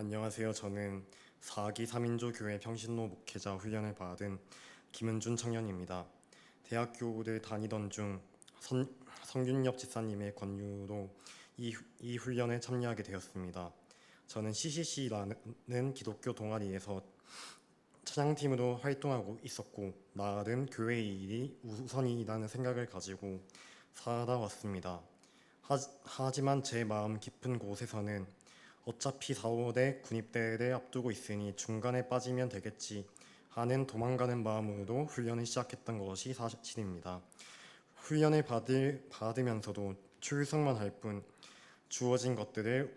안녕하세요. 저는 4기 3인조 교회 평신로 목회자 훈련을 받은 김은준 청년입니다. 대학교를 다니던 중 선, 성균엽 집사님의 권유로 이, 이 훈련에 참여하게 되었습니다. 저는 CCC라는 기독교 동아리에서 찬양팀으로 활동하고 있었고 나름 교회 일이 우선이라는 생각을 가지고 살아왔습니다. 하, 하지만 제 마음 깊은 곳에서는 어차피 4월에 군입대를 앞두고 있으니 중간에 빠지면 되겠지 하는 도망가는 마음으로 훈련을 시작했던 것이 사실입니다. 훈련을 받을, 받으면서도 출석만 할 뿐 주어진 것들을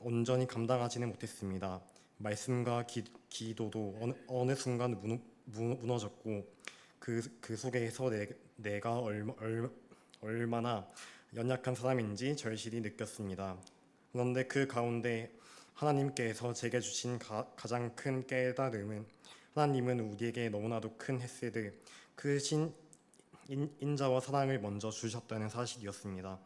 온전히 감당하지는 못했습니다. 말씀과 기, 기도도 어느, 어느 순간 무너, 무- 무너졌고 그, 그 속에서 내, 내가 얼마, 얼, 얼마나 연약한 사람인지 절실히 느꼈습니다. 그런데 그 가운데 하나님께서 제게 주신 가, 가장 큰 깨달음은 하나님은 우리에게 너무나도 큰 크신 인, 인자와 사랑을 먼저 주셨다는 사실이었습니다.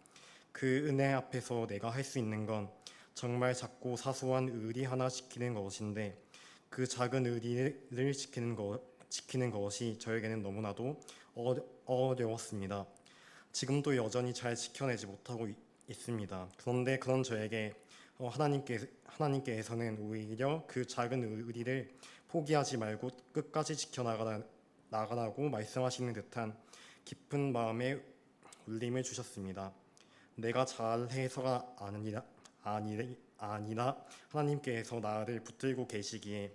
그 은혜 앞에서 내가 할 수 있는 건 정말 작고 사소한 의리 하나 지키는 것인데 그 작은 의리를 지키는 것 지키는 것이 저에게는 너무나도 어, 어려웠습니다. 지금도 여전히 잘 지켜내지 못하고 있, 있습니다. 그런데 그런 저에게 어, 하나님께 하나님께서는 오히려 그 작은 의리를 포기하지 말고 끝까지 지켜나가라 나가라고 말씀하시는 듯한 깊은 마음의 울림을 주셨습니다. 내가 잘해서가 아니라 아니 아니라 하나님께서 나를 붙들고 계시기에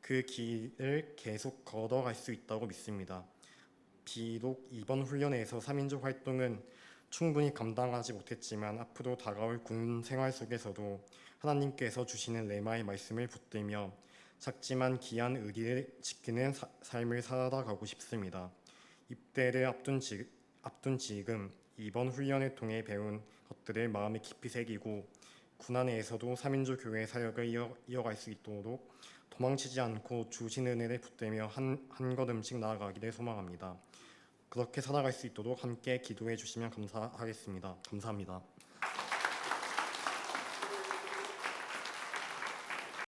그 길을 계속 걸어갈 수 있다고 믿습니다. 비록 이번 훈련에서 3인조 활동은 충분히 감당하지 못했지만 앞으로 다가올 군 생활 속에서도 하나님께서 주시는 레마의 말씀을 붙들며 작지만 귀한 의리를 지키는 사- 삶을 살아가고 싶습니다. 입대를 앞둔, 지, 앞둔 지금 이번 훈련을 통해 배운 것들을 마음에 깊이 새기고 군안 내에서도 3인조 교회 사역을 이어, 이어 갈 수 있도록 도망치지 않고 주신 은혜를 붙들며 한, 한 걸음씩 나아가기를 소망합니다. 그렇게 살아갈 수 있도록 함께 기도해 주시면 감사하겠습니다. 감사합니다.